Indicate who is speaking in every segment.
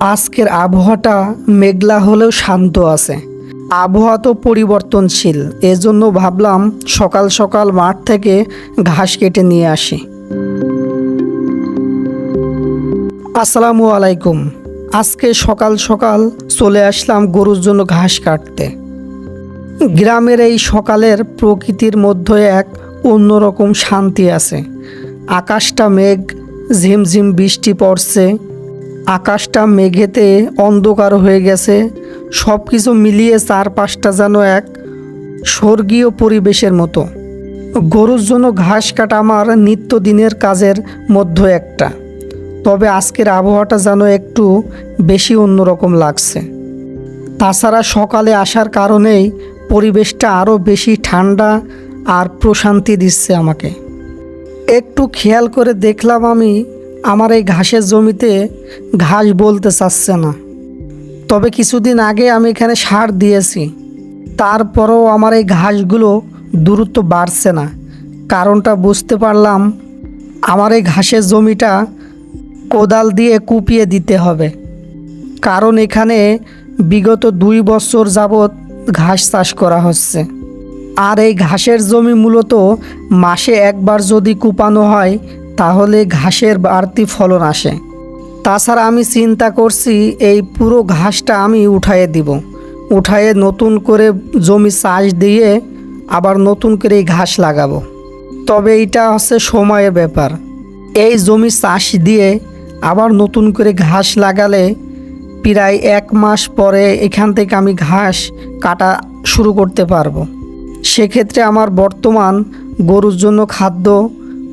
Speaker 1: আজকের আবহাওয়াটা মেঘলা হলেও শান্ত আছে। আবহাওয়া তো পরিবর্তনশীল, এজন্য ভাবলাম সকাল সকাল মাঠ থেকে ঘাস কেটে নিয়ে আসি। আসসালামু আলাইকুম। আজকে সকাল সকাল চলে আসলাম গরুর জন্য ঘাস কাটতে। গ্রামের এই সকালের প্রকৃতির মধ্যে এক অন্যরকম শান্তি আছে। আকাশটা মেঘ, ঝিমঝিম বৃষ্টি পড়ছে আকাশটা মেঘেতে অন্ধকার হয়ে গেছে। সব কিছু মিলিয়ে চারপাশটা যেন এক স্বর্গীয় পরিবেশের মতো। গরুর জন্য ঘাস কাটা আমার নিত্যদিনের কাজের মধ্যে একটা। তবে আজকের আবহাওয়াটা যেন একটু বেশি অন্যরকম লাগছে। তাছাড়া সকালে আসার কারণেই পরিবেশটা আরও বেশি ঠান্ডা আর প্রশান্তি দিচ্ছে আমাকে। একটু খেয়াল করে দেখলাম আমি আমার এই ঘাসের জমিতে ঘাস বলতে চাচ্ছে না। তবে কিছুদিন আগে আমি এখানে সার দিয়েছি। তারপরেও আমার এই ঘাসগুলো দূরত্ব বাড়ছে না। কারণটা বুঝতে পারলাম আমার এই ঘাসের জমিটা কোদাল দিয়ে কুপিয়ে দিতে হবে। কারণ এখানে বিগত দুই বছর যাবৎ ঘাস চাষ করা হচ্ছে। আর এই ঘাসের জমি মূলত মাসে একবার যদি কুপানো হয় তাহলে ঘাসের বাড়তি ফলন আসে। তাছাড়া আমি চিন্তা করছি, এই পুরো ঘাসটা আমি উঠায়ে দিব। উঠায়ে নতুন করে জমি চাষ দিয়ে আবার নতুন করে এই ঘাস লাগাবো। তবে এটা হচ্ছে সময়ের ব্যাপার। এই জমি চাষ দিয়ে আবার নতুন করে ঘাস লাগালে প্রায় এক মাস পরে এখান থেকে আমি ঘাস কাটা শুরু করতে পারব। সেক্ষেত্রে আমার বর্তমান গরুর জন্য খাদ্য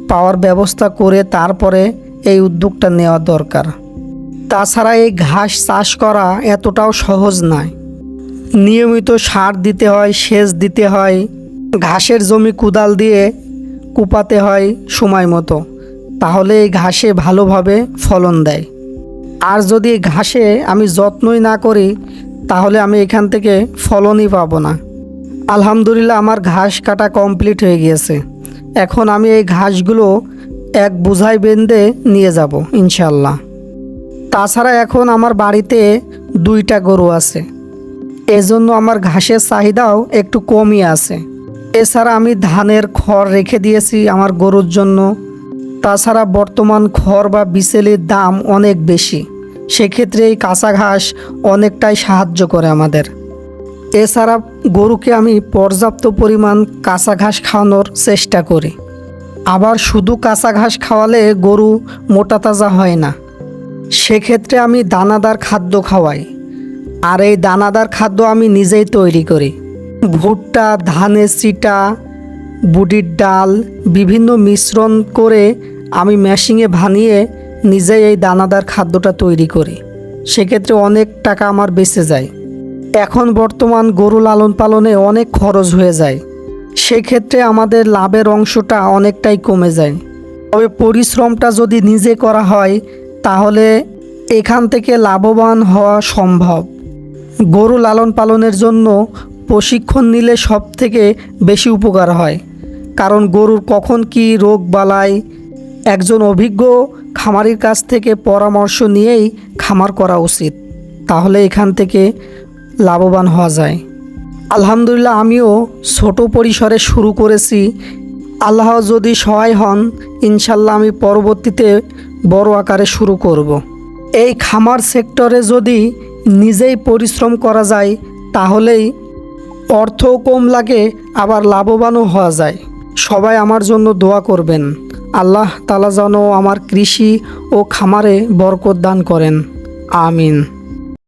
Speaker 1: পাওয়ার ব্যবস্থা করে তারপরে এই উদ্যোগটা নেওয়া দরকার। তাছাড়া এই ঘাস চাষ করা এতটাও সহজ নয়। নিয়মিত সার দিতে হয়, সেচ দিতে হয়, ঘাসের জমি কুদাল দিয়ে কুপাতে হয় সময় মতো। তাহলে এই ঘাসে ভালোভাবে ফলন দেয়। আর যদি ঘাসে আমি যত্নই না করি, তাহলে আমি এখান থেকে ফলনই পাবো না। আলহামদুলিল্লাহ, আমার ঘাস কাটা কমপ্লিট হয়ে গিয়েছে। এখন আমি এই ঘাসগুলো এক বোঝাই বেঁধে নিয়ে যাব ইনশাল্লাহ তাছাড়া এখন আমার বাড়িতে দুইটা গরু আছে। এজন্য আমার ঘাসের চাহিদাও একটু কমই আছে। এছাড়া আমি ধানের খড় রেখে দিয়েছি আমার গরুর জন্য। তাছাড়া বর্তমান খড় বা বিচেলির দাম অনেক বেশি। সেক্ষেত্রে এই কাঁচা ঘাস অনেকটাই সাহায্য করে আমাদের। এছাড়া গরুকে আমি পর্যাপ্ত পরিমাণ কাঁচা ঘাস খাওয়ানোর চেষ্টা করি। আবার শুধু কাঁচা ঘাস খাওয়ালে গরু মোটা তাজা হয় না। সেক্ষেত্রে আমি দানাদার খাদ্য খাওয়াই। আর এই দানাদার খাদ্য আমি নিজেই তৈরি করি। ভুট্টা ধানের চিটা বুটির ডাল, বিভিন্ন মিশ্রণ করে আমি মেশিংয়ে ভানিয়ে নিজেই এই দানাদার খাদ্যটা তৈরি করি। সেক্ষেত্রে অনেক টাকা আমার বেঁচে যায়। এখন বর্তমান গরু লালন পালনে অনেক খরচ হয়ে যায়। সেক্ষেত্রে আমাদের লাভের অংশটা অনেকটাই কমে যায়। তবে পরিশ্রমটা যদি নিজে করা হয়, তাহলে এখান থেকে লাভবান হওয়া সম্ভব। গরু লালন পালনের জন্য প্রশিক্ষণ নিলে সব থেকে বেশি উপকার হয়। কারণ গরুর কখন কি রোগ বালাই, একজন অভিজ্ঞ খামারির কাছ থেকে পরামর্শ নিয়েই খামার করা উচিত। তাহলে এখান থেকে লাভবান হওয়া যায়। আলহামদুলিল্লাহ, আমিও ছোট পরিসরে শুরু করেছি। আল্লাহ যদি সহায় হন ইনশাল্লাহ আমি পরবর্তীতে বড় আকারে শুরু করব। এই খামার সেক্টরে যদি নিজেই পরিশ্রম করা যায়, তাহলেই অর্থও কম লাগে, আবার লাভবানও হওয়া যায়। সবাই আমার জন্য দোয়া করবেন। আল্লাহ তালা যেন আমার কৃষি ও খামারে বরকত দান করেন। আমিন।